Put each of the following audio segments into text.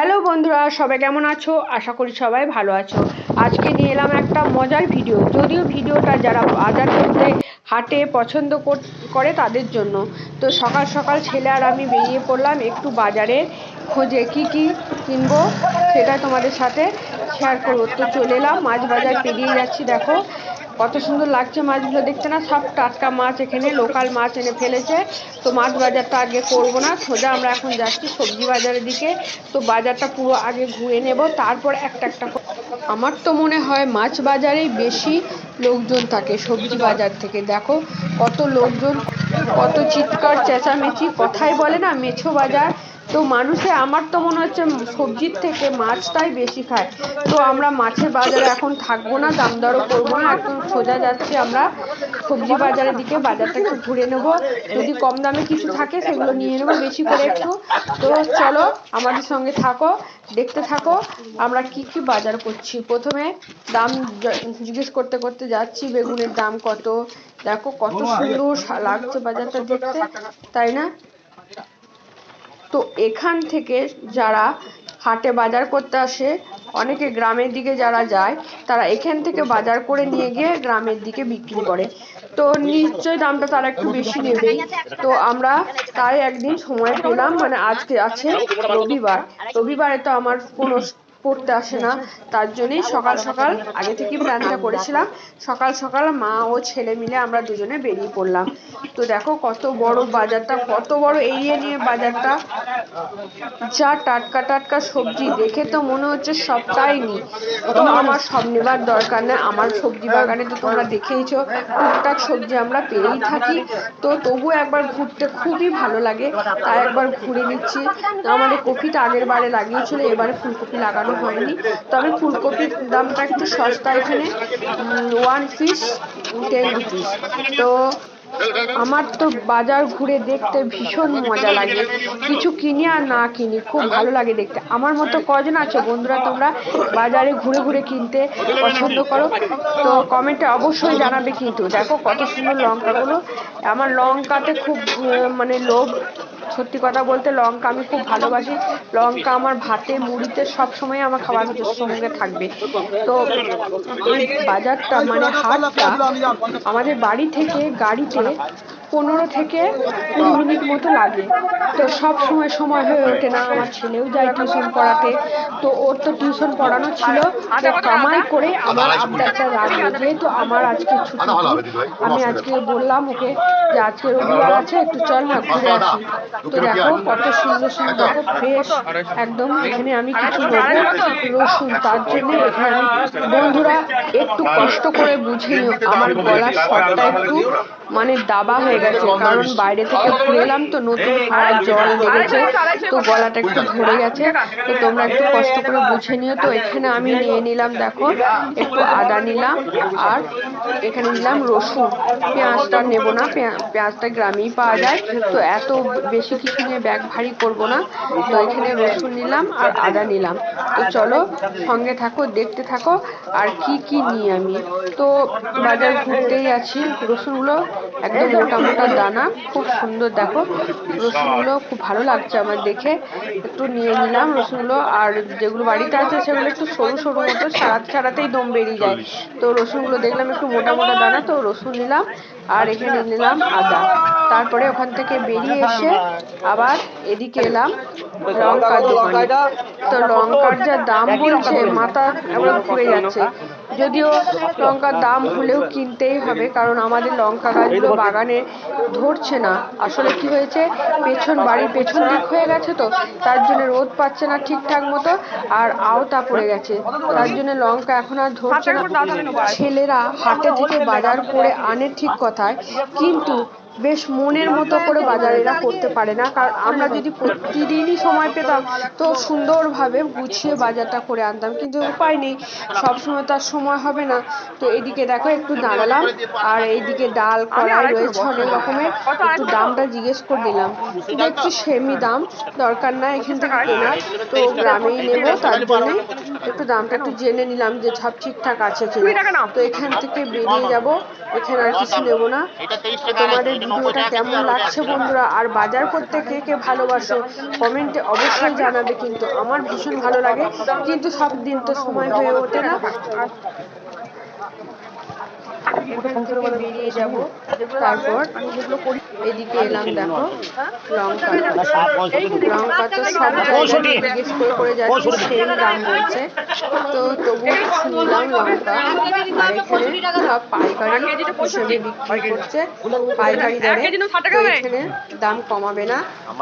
Hello বন্ধুরা, সবাই কেমন আছো? আশা করি সবাই ভালো আছো। আজকে নিয়ে এলাম একটা মজার ভিডিও। যদিও ভিডিওটা যারা বাজার করতে, হাটে পছন্দ করে তাদের জন্য। তো সকাল সকাল ছেলে আর আমি বেরিয়ে পড়লাম একটু বাজারে, খোঁজে কি কি কিনবো সেটা তোমাদের সাথে শেয়ার করব তো চলে এলাম, মাছ বাজার পেরিয়ে যাচ্ছি, দেখো। কত সুন্দর লাগছে মাছগুলো, দেখতে না? সব টাটকা মাছ এখানে, লোকাল মাছ এনে ফেলেছে। তো মাছ বাজারটা আগে করব না, সোজা আমরা এখন যাচ্ছি সবজি বাজারের দিকে। তো বাজারটা পুরো আগে ঘুরে নেব, তারপর একটা একটা আমার তো মনে হয় মাছ বাজারেই বেশি লোকজন থাকে সবজি বাজার থেকে। দেখো, কত লোকজন, কত চিৎকার, চেঁচামেচি, কথাই বলে না, মেছো বাজার। তো মানুষে আমার তো মনে হচ্ছে সবজির থেকে মাছটাই বেশি খায়। তো আমরা মাছের বাজারে এখন থাকব না দাম দরও করব না একদম সোজা যাচ্ছি আমরা। সবজি বাজারের দিকে বাজারটা একটু ঘুরে নেব। যদি কম দামে কিছু থাকে সেগুলো নিয়ে নেব বেশি করে একটু। তো চলো আমাদের সঙ্গে থাকো দেখতে থাকো আমরা কি কি বাজার করছি। প্রথমে দাম জিজ্ঞেস করতে করতে যাচ্ছি বেগুনের দাম কত? দেখো কত সুন্দর লাগছে বাজারটা দেখতে তাই না? তো এখান থেকে যারা হাটে বাজার করতে আসে, অনেকে গ্রামের দিকে যারা যায়, তারা এখান থেকে বাজার করে নিয়ে গিয়ে গ্রামের দিকে বিক্রি করে। তো নিশ্চয়ই দামটা তারা একটু বেশি নেবে। তো আমরা তাই একদিন সময় পেলাম মানে আজকে আছে রবিবার। রবিবারে তো আমার কোনো পড়তে আসে না। তার জন্যই সকাল সকাল আগে থেকে প্ল্যানটা করেছিলাম। সকাল সকাল মা ও ছেলে মিলে আমরা দুজনে বেরিয়ে পড়লাম। তো দেখো কত বড় বাজারটা, কত বড় এরিয়া নিয়ে বাজারটা। যা টাটকা টাটকা সবজি দেখে তো মনে হচ্ছে সবটাই নি তো আমার সব নেবার দরকার নেই। আমার সবজি বাগানে তো তোমরা দেখেইছো, টুকটাক সবজি আমরা পেয়েই থাকি। তো তবু একবার ঘুরতে খুবই ভালো লাগে। তাই একবার ঘুরে নিচ্ছি। আমাদের কপিটা আগের বারে লাগিয়েছিল, এবারে ফুলকপি লাগানো হয়নি। তবে ফুলকপির দামটা একটু সস্তা এখানে। ওয়ান পিস টেন রুপিস তো আমার তো বাজার ঘুরে দেখতে ভীষণ মজা লাগে। কিছু কিনি আর না কিনি, খুব ভালো লাগে দেখতে। আমার মতো কজন আছো বন্ধুরা তোমরা বাজারে ঘুরে ঘুরে কিনতে পছন্দ করো? তো কমেন্টে অবশ্যই জানাবে কিন্তু। দেখো কত সুন্দর লঙ্কাগুলো। আমার লঙ্কাতে খুব মানে লোভ। সত্যি কথা বলতে লঙ্কা আমি খুব ভালোবাসি। লঙ্কা আমার ভাতে, মুড়িতে সব সময় আমার খাবার সঙ্গে থাকবে। তো বাজারটা মানে হাটটা, আমাদের বাড়ি থেকে গাড়িতে পনেরো থেকে কুড়ি মিনিট মতো লাগে। তো সব সময় সময় হয়ে ওঠে না আমার ছেলেও যায় টিউশন পড়াতে। তো ওর তো টিউশন পড়ানো ছিল। তো কামাই করে আমার আবদারটা রাখবে যেহেতু আমার আজকে ছুটি আমি আজকে বললাম ওকে যে আজকে রবিবার আছে একটু চল না ঘুরে আসি। তো দেখো কত সুন্দর সুন্দর ফ্রেশ একদম এখানে আমি কিছু রসুন তার জন্য এখানে বন্ধুরা একটু কষ্ট করে বুঝে নিও। আমার গলার স্বরটা একটু মানে দাবা হয়ে গেছে কারণ বাইরে থেকে ঘুরে এলাম তো নতুন হাওয়ার জল লেগেছে তো গলাটা একটু ধরে গেছে তো তোমরা একটু কষ্ট করে বুঝে নিও তো এখানে আমি নিয়ে নিলাম দেখো একটু আদা নিলাম আর এখানে নিলাম রসুন। পেঁয়াজটা নেব না পেঁয়াজটা গ্রামেই পাওয়া যায় তো এত বেশি কিছু নিয়ে ব্যাগ ভারী করব না। তো এখানে রসুন নিলাম আর আদা নিলাম। তো চলো সঙ্গে থাকো দেখতে থাকো আর কি কি নিই আমি। তো বাজার ঘুরতেই আছি রসুনগুলো একদম মোটা মোটা দানা খুব সুন্দর দেখো। রসুনগুলো খুব ভালো লাগছে আমার দেখে। একটু নিয়ে নিলাম রসুনগুলো আর যেগুলো বাড়িতে আছে সেগুলো একটু সরু সরু মতো সারাতে সারাতেই দম বেরিয়ে যায়। তো রসুনগুলো দেখলাম একটু মোটা মোটা দানা তো রসুন নিলাম। আর এখানে নিলাম আদা। তারপরে ওখান থেকে বেরিয়ে এসে আবার এদিকে এলাম লঙ্কার দোকানে। তো লঙ্কার যা দাম বলছে মাথা একবার ঘুরে যাচ্ছে। যদিও লঙ্কার দাম হলেও কিনতেই হবে কারণ আমাদের লঙ্কা গাছগুলো বাগানে ধরছে না। আসলে কি হয়েছে পেছন বাড়ির পেছন দিক হয়ে গেছে তো তার জন্য রোদ পাচ্ছে না ঠিকঠাক মতো আর আওতা পড়ে গেছে। তার জন্য লঙ্কা এখন আর ধরছে না। ছেলেরা হাটে থেকে বাজার করে আনে ঠিক কথায়। কিন্তু বেশ মনের মতো করে বাজার এরা করতে পারে না। কারণ আমরা যদি প্রতিদিনই সময় পেতাম তো সুন্দরভাবে গুছিয়ে বাজারটা করে আনতাম। কিন্তু উপায় নেই সবসময় তো আর সময় হবে না। তো এদিকে দেখো একটু দাঁড়ালাম আর এইদিকে ডাল কড়াই রয়েছে অনেক রকমের। একটু দামটা জিজ্ঞেস করে নিলাম। একটু সেমি দাম দরকার না এখান থেকে কেনার। তো গ্রামেই নেব তার জন্য একটু দামটা একটু জেনে নিলাম যে সব ঠিকঠাক আছে কিনা। তো এখান থেকে বেরিয়ে যাব। এখানে আর কিছু নেব না। তোমাদের ভিডিওটা কেমন লাগছে বন্ধুরা? আর বাজার করতে কে কে ভালোবাসো? কমেন্টে অবশ্যই জানাবে কিন্তু আমার ভীষণ ভালো লাগে। কিন্তু সব দিন তো সময় হয়ে ওঠে না। এখান থেকে বেরিয়ে যাব তারপর এদিকে এলাম দেখো লঙ্কা লঙ্কা তো সব জায়গায় জিজ্ঞেস করে করে যাচ্ছে সেম দাম বলছে তো তবুও নিলাম লঙ্কা আর এখানে সব পাইকারি হিসেবে বিক্রি করছে পাইকারি দরে তো এখানে দাম কমাবে না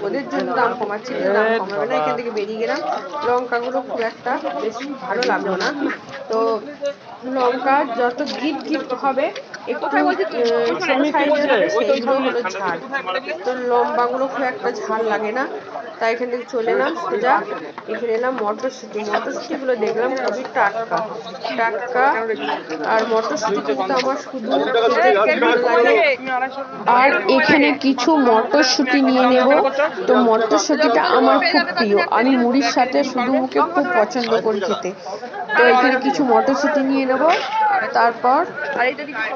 ওদের জন্য দাম কমাচ্ছে কিন্তু দাম কমাবে না এখান থেকে বেরিয়ে গেলাম লঙ্কাগুলো খুব একটা বেশ ভালো লাগল না তো লঙ্কা যত গিট গিট হবে একটু ছোট সেইগুলো ঝাল। তো লম্বাগুলো খুব একটা ঝাল লাগে না তাই এখান থেকে চলে এলাম সোজা। এখানে এলাম মটরশুঁটি। মটরশুঁটিগুলো দেখলাম খুবই টাটকা। টাটকা আর মটরশুঁটি কিন্তু আমার শুধু আর এখানে কিছু মটরশুঁটি নিয়ে নেব। তো মটরশুঁটিটা আমার খুব প্রিয়। আমি মুড়ির সাথে শুধু মুখে খুব পছন্দ করি খেতে। তো এখানে কিছু মটরশুঁটি নিয়ে নেব। তারপর আর দিচ্ছি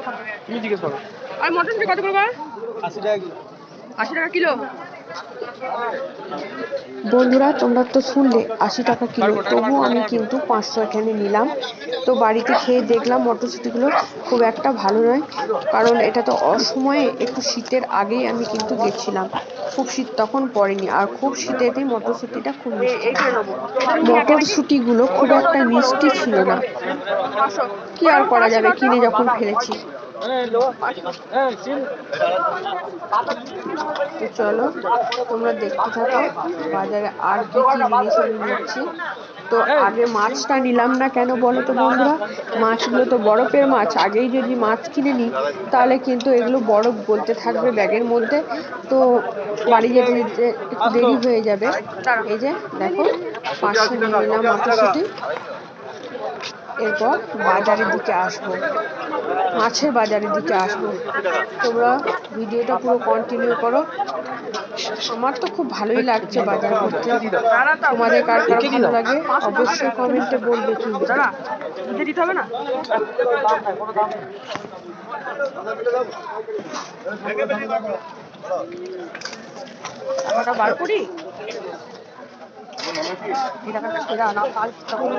তুমি জিজ্ঞেস করো। আর মটরশুঁটি কত করে বল? আশি টাকা কিলো। আশি টাকা কিলো? বন্ধুরা তোমরা তো শুনলে আশি টাকা কিলো। তবুও আমি কিন্তু পাঁচশো এখানে নিলাম। তো বাড়িতে খেয়ে দেখলাম মটরশুঁটিগুলো খুব একটা ভালো নয় কারণ এটা তো অসময়ে একটু শীতের আগেই আমি কিন্তু গেছিলাম খুব শীত তখন পড়েনি আর খুব শীতেতেই মটরশুঁটিটা খুব মিষ্টি। মটরশুঁটিগুলো খুব একটা মিষ্টি ছিল না। কি আর করা যাবে কিনে যখন ফেলেছি। চলো তোমরা দেখতে থাকো বাজারে আর কি কি জিনিস আমি নিচ্ছি। তো আগে মাছটা নিলাম না কেন বলো তো বন্ধুরা? মাছগুলো তো বরফের মাছ আগেই যদি মাছ কিনে নিই তাহলে কিন্তু এগুলো বরফ গলতে থাকবে ব্যাগের মধ্যে। তো বাড়ি যেতে যেতে একটু দেরি হয়ে যাবে। এই যে দেখো পাঁচশো নিলাম মটরশুঁটি। এরপর বাজারের দিকে আসব। মাছের বাজারের দিকে আসব। তোমরা ভিডিওটা পুরো কন্টিনিউ করো। আমার তো খুব ভালোই লাগছে বাজার করতে। তোমাদের কার কার ভালো লাগে অবশ্যই কমেন্টে বলবে দিতে হবে না? টাকাটা বার করি? এই টাকাটা সেরা না কাল তখন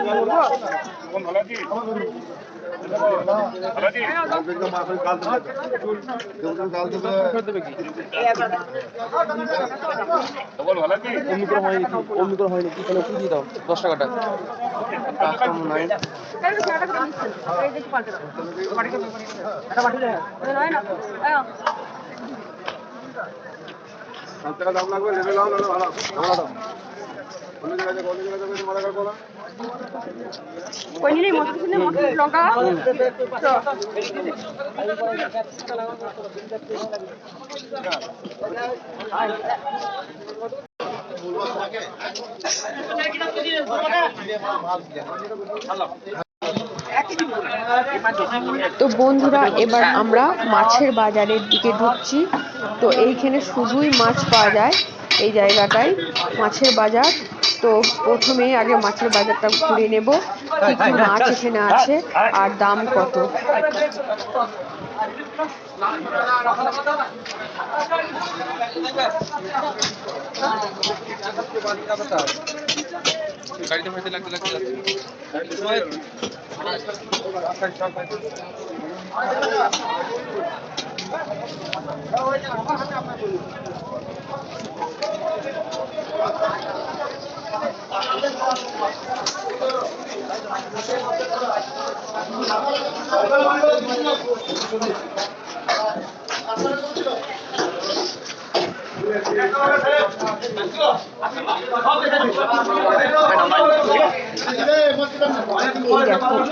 বলব অমনি করে হয়নি কি অমনি করে হয়নি কি তাহলে দিয়ে দাও তো বন্ধুরা এবার আমরা মাছের বাজারের দিকে ঢুকছি। তো এইখানে শুধুই মাছ পাওয়া যায়। এই জায়গাটায় মাছের বাজার। তো প্রথমেই আগে মাছের বাজারটা ঘুরে নেব, কি কি মাছ এখানে আছে, আর দাম কত। Thank you. এই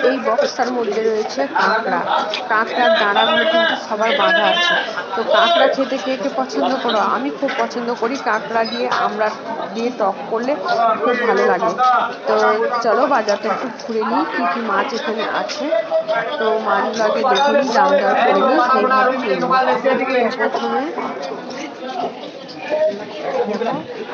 এই বক্সটার মধ্যে রয়েছে কাঁকড়া। কাঁকড়ার দাঁড়াগুলো কিন্তু সবার বাঁধা আছে। তো কাঁকড়া খেতে কে কে পছন্দ করো? আমি খুব পছন্দ করি কাঁকড়া দিয়ে আমরা দিয়ে টক করলে খুব ভালো লাগে। তো চলো বাজারটা একটু ঘুরে নিই, কী কী মাছ এখানে আছে। তো মাছগুলো আগে দেখে নিই, দাম দর করে নিই সেইভাবে প্রথমে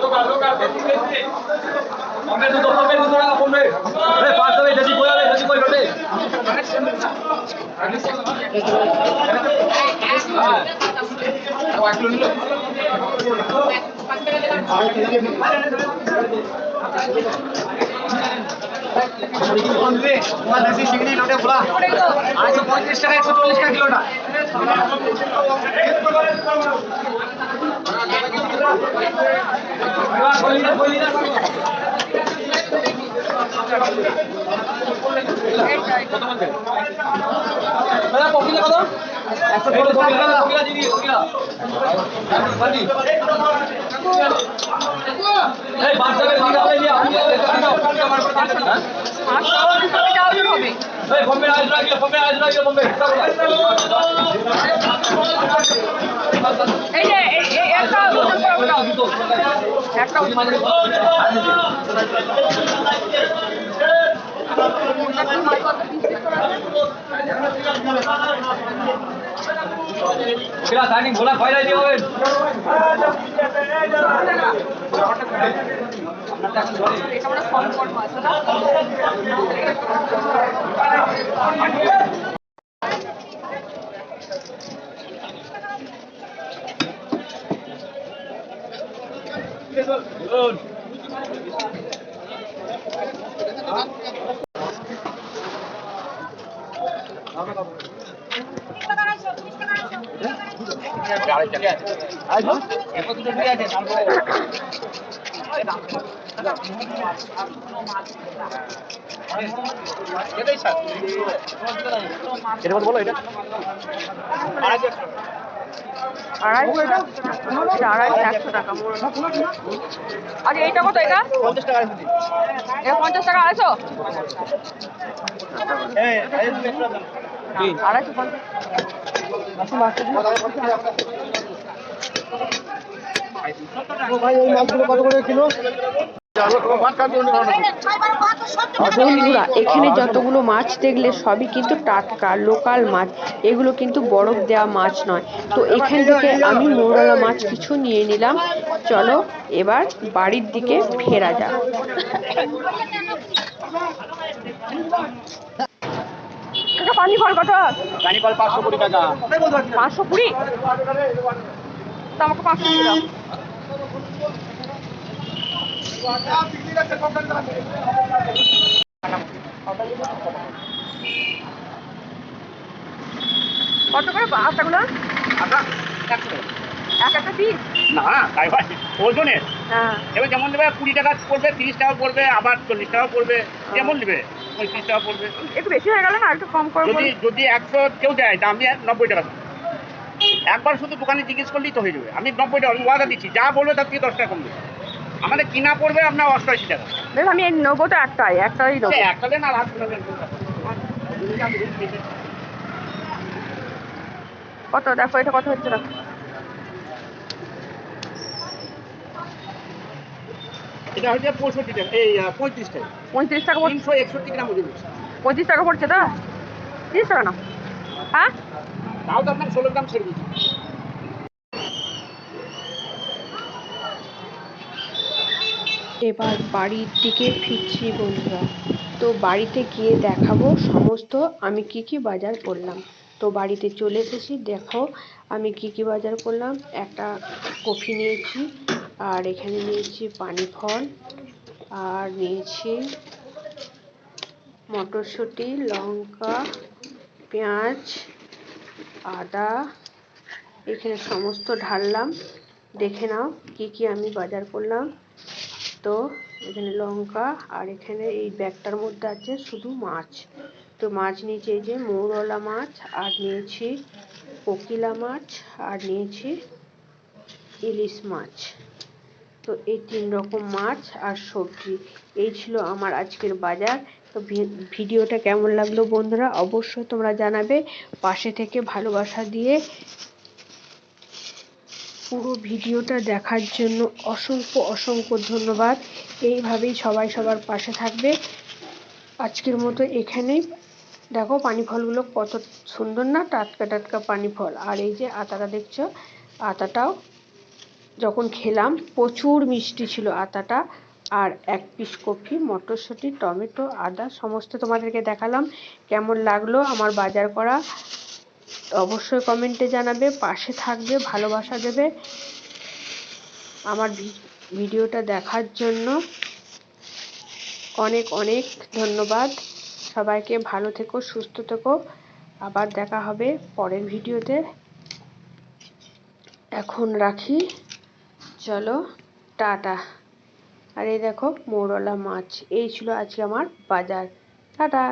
toca, toca, Messi, Messi. Ponme tu dos, ponme tu dos, ponme. Ve, paso, ve, Messi, cuidado, Messi, cuidado, vete. Thank you. আড়াইশো পঁয়ত্রিশ টাকা একশো চল্লিশ টাকা কিলোটা এই একটা ওজন করে একটা ওজন করে এটা আমরা কমফর্ট মাছ না এটা বলো এটা আড়াইশো এটা এটা আড়াইশো একশো টাকা আর এইটা কত এটা পঞ্চাশ টাকা এটা পঞ্চাশ টাকা আড়াইশো আড়াইশো ভাই এই মাছগুলো কত করে কিলো বন্ধুরা এখানে যতগুলো মাছ দেখলে সবই কিন্তু টাটকা লোকাল মাছ। এগুলো কিন্তু বরফ দেওয়া মাছ নয়। তো এখান থেকে আমি মৌরলা মাছ কিছু নিয়ে নিলাম। চলো এবার বাড়ির দিকে ফেরা যাক। পানি ফল কত? পাঁচশো কুড়ি টাকা। পাঁচশো কুড়ি? তা আমাকে পাঁচশো দিয়ে দাও। কত করে আটাগুলো? এক একটা পিস না তাই ভাই ওজনের হ্যাঁ। এবার যেমন দেবে কুড়ি টাকা পড়বে তিরিশ টাকা পড়বে আবার চল্লিশ টাকা পড়বে যেমন নেবে। পঁয়ত্রিশ টাকা পড়বে। একটু বেশি হয়ে গেল না একটু কম করে যদি যদি একশো কেউ দেয় তা আমি নব্বই টাকা। একবার শুধু দোকানে জিজ্ঞেস করলেই তো হয়ে যাবে। আমি নব্বই টাকা ওয়াদা দিচ্ছি যা বলবে তার থেকে দশ টাকা কম দেবে আমাদের কিনা পড়বে আপনার অষ্টআশি টাকা। বেশ আমি এই নেব তো একটাই একটাই নেব সে একটা হাত কত দেখো এটা কত হচ্ছে দেখো। এটা হচ্ছে পঁয়ষট্টি টাকা এই পঁয়ত্রিশ টাকা। পঁয়ত্রিশ টাকা পড়ছে? তিনশো একষট্টি গ্রাম ওজন হচ্ছে। টাকা পড়ছে তো? তিরিশ টাকা না? হ্যাঁ? তাও তো আপনার ষোলো গ্রাম ছেড়ে দিচ্ছি এবার বাড়ির দিকে ফিরছি বন্ধুরা। তো বাড়িতে গিয়ে দেখাবো সমস্ত আমি কি কি বাজার করলাম। তো বাড়িতে চলে এসেছি দেখো আমি কি কি বাজার করলাম। একটা কফি নিয়েছি আর এখানে নিয়েছি পানি ফল, আর নিয়েছি মটরশুঁটি, লঙ্কা, পেঁয়াজ, আদা। এখানে সমস্ত ঢাললাম। দেখে নাও কি কি আমি বাজার করলাম। তো এখানে লঙ্কা, আর এখানে এই ব্যাগটার মধ্যে আছে শুধু মাছ। তো মাছ নিয়েছি এই যে মৌরলা মাছ, আর নিয়েছি কোকিলা মাছ, আর নিয়েছি ইলিশ মাছ। তো এই তিন রকম মাছ আর সবজি। এই ছিল আমার আজকের বাজার। তো ভিডিওটা কেমন লাগল বন্ধুরা? অবশ্যই তোমরা জানাবে। পাশে থেকে ভালোবাসা দিয়ে পুরো ভিডিওটা দেখার জন্য অসংখ্য অসংখ্য ধন্যবাদ। এইভাবেই সবাই সবার পাশে থাকবে। আজকের মতো এখানেই। দেখো পানি ফলগুলো কত সুন্দর না, টাটকা টাটকা পানি ফল আর এই যে আতাটা দেখছ, আতাটাও যখন খেলাম, প্রচুর মিষ্টি ছিল আতাটা আর এক পিস কফি, মটরশুঁটি, টমেটো, আদা, সমস্ত তোমাদেরকে দেখালাম। কেমন লাগল আমার বাজার করা? অবশ্যই কমেন্টে জানাবে, পাশে থাকবে, ভালোবাসা দেবে। আমার ভিডিওটা দেখার জন্য অনেক অনেক ধন্যবাদ। সবাইকে ভালো থেকো, সুস্থ থেকো। আবার দেখা হবে পরের ভিডিওতে। এখন রাখি। চলো টাটা। আর এই দেখো মৌরলা মাছ এই ছিল আজকে আমার বাজার। টাটা।